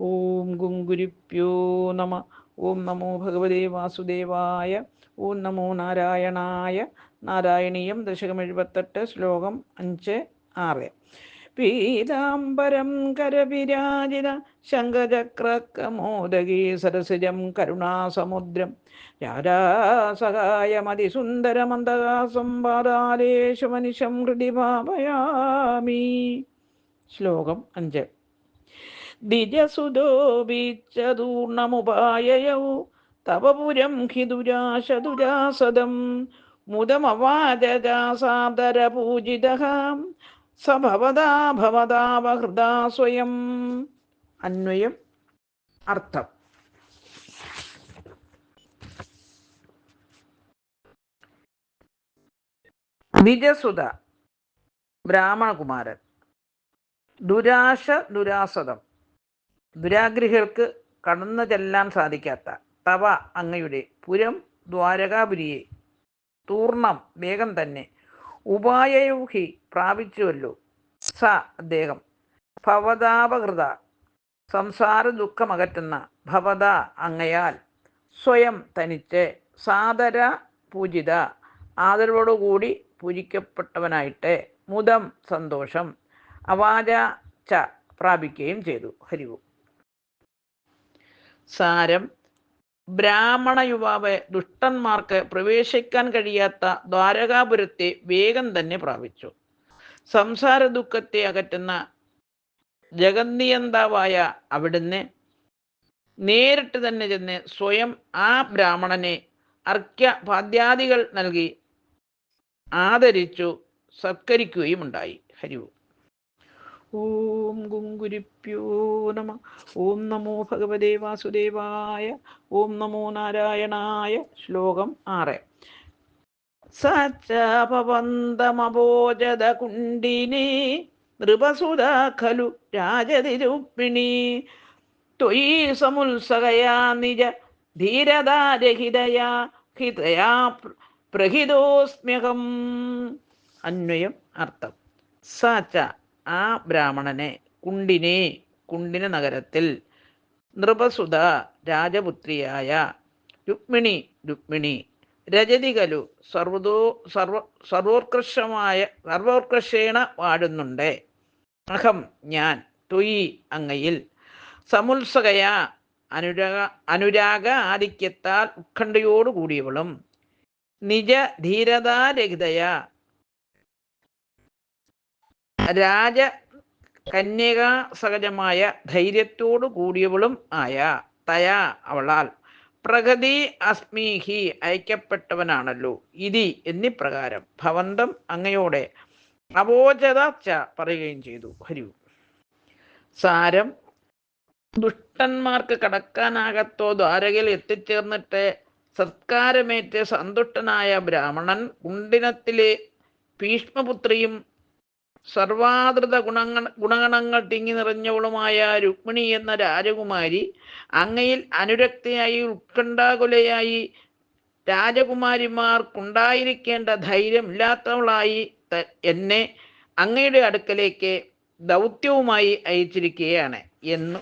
ഓം ഗുങ്കുരിപ്യോ നമ. ഓം നമോ ഭഗവതേ വാസുദേവായ. ഓം നമോ നാരായണായ. നാരായണീയം ദശകം എഴുപത്തെട്ട് ശ്ലോകം അഞ്ച് ആറ്. പീതാംബരം കരവിരാജിത ശങ്കചക്രകമോദകീ സരസിജം കരുണാസമുദ്രം. രാരാസഹായമതിസുന്ദരമന്ദകാസം പാതാലേഷു മനുഷ്യം ഹൃദി ശ്ലോകം അഞ്ച്. ദ്വിജസുതോപിച്ചതൂർണമുപായയൗ തവ പുരം ഹി ദുരാശ ദുരാസദം മുദമവാചാസാദരപൂജിതഃ സ ഭവതാ ഭവതാവഹൃദാ സ്വയം. അന്വയം. അർത്ഥം. ദ്വിജസുത ബ്രാഹ്മണകുമാരൻ. ദുരാശ ദുരാസതം ദുരാഗ്രഹികൾക്ക് കടന്നു ചെല്ലാൻ സാധിക്കാത്ത തവ അങ്ങയുടെ പുരം ദ്വാരകാപുരിയെ തൂർണം വേഗം തന്നെ ഉപായയൂഹി പ്രാപിച്ചുവല്ലോ. സ അദ്ദേഹം. ഭവതാപകൃത സംസാര ദുഃഖമകറ്റുന്ന ഭവത അങ്ങയാൽ സ്വയം തനിച്ച് സാദര പൂജിത ആദരവോടുകൂടി പൂജിക്കപ്പെട്ടവനായിട്ട് മുദം സന്തോഷം. അവാച ച പ്രാപിക്കുകയും ചെയ്തു. ഹരിവും സാരം. ബ്രാഹ്മണ യുവാവ് ദുഷ്ടന്മാർക്ക് പ്രവേശിക്കാൻ കഴിയാത്ത ദ്വാരകാപുരത്തെ വേഗം തന്നെ പ്രാപിച്ചു. സംസാര ദുഃഖത്തെ അകറ്റുന്ന ജഗന്നിയന്താവായ അവിടുന്ന് നേരിട്ട് തന്നെ ചെന്ന് സ്വയം ആ ബ്രാഹ്മണനെ അർക്യ പാദ്യാദികൾ നൽകി ആദരിച്ചു സത്കരിക്കുകയും ഉണ്ടായി. ഹരിവും ഓം ഗുങ്കുരിപ്യോ നമ. ഓം നമോ ഭഗവതേ വാസുദേവായ. ഓം നമോ നാരായണായ. ശ്ലോകം ആറ്. സച്ചപവന്തമബോജത കുണ്ടിനി നൃപസുത ഖലു രാജതിരുപ്പിണി. ത്വയി സമുത്സകയാ നിജ ധീരതാരഹിതയാ ഹിതയാ പ്രഹിതോസ്മ്യഹം. അന്വയം അർത്ഥം. സച്ച ആ ബ്രാഹ്മണനെ കുണ്ടിനെ കുണ്ടിന നഗരത്തിൽ നൃപസുത രാജപുത്രിയായ രുക്മിണി രുക്മിണി രജതികലു സർവതോ സർവ സർവോത്കർഷമായ സർവോത്കർഷേണ വാഴുന്നുണ്ട്. അഹം ഞാൻ തൊയ് അങ്ങയിൽ സമുത്സകയ അനുരാഗ അനുരാഗ ആധിക്യത്താൽ ഉത്കണ്ഠയോടുകൂടിയവളും നിജ ധീരതാരഹിതയ രാജ കന്യകാ സഹജമായ ധൈര്യത്തോടു കൂടിയവളും ആയ തയാ അവളാൽ. പ്രഗതി അസ്മീഹി അയക്കപ്പെട്ടവനാണല്ലോ. ഇതി എന്നിപ്രകാരം ഭവന്തം അങ്ങയോടെ അവോചത ച പറയുകയും ചെയ്തു. ഹരി. സാരം. ദുഷ്ടന്മാർക്ക് കടക്കാനാകത്തോ ദ്വാരകയിൽ എത്തിച്ചേർന്നിട്ട് സത്കാരമേറ്റ് സന്തുഷ്ടനായ ബ്രാഹ്മണൻ കുണ്ടിനത്തിലെ ഭീഷ്മപുത്രിയും സർവാതൃത ഗുണങ്ങൾ ഗുണഗണങ്ങൾ തിങ്ങി നിറഞ്ഞവളുമായ രുക്മിണി എന്ന രാജകുമാരി അങ്ങയിൽ അനുരക്തയായി ഉത്കണ്ഠാകുലയായി രാജകുമാരിമാർക്കുണ്ടായിരിക്കേണ്ട ധൈര്യമില്ലാത്തവളായി എന്നെ അങ്ങയുടെ അടുക്കലേക്ക് ദൗത്യവുമായി അയച്ചിരിക്കുകയാണ് എന്ന്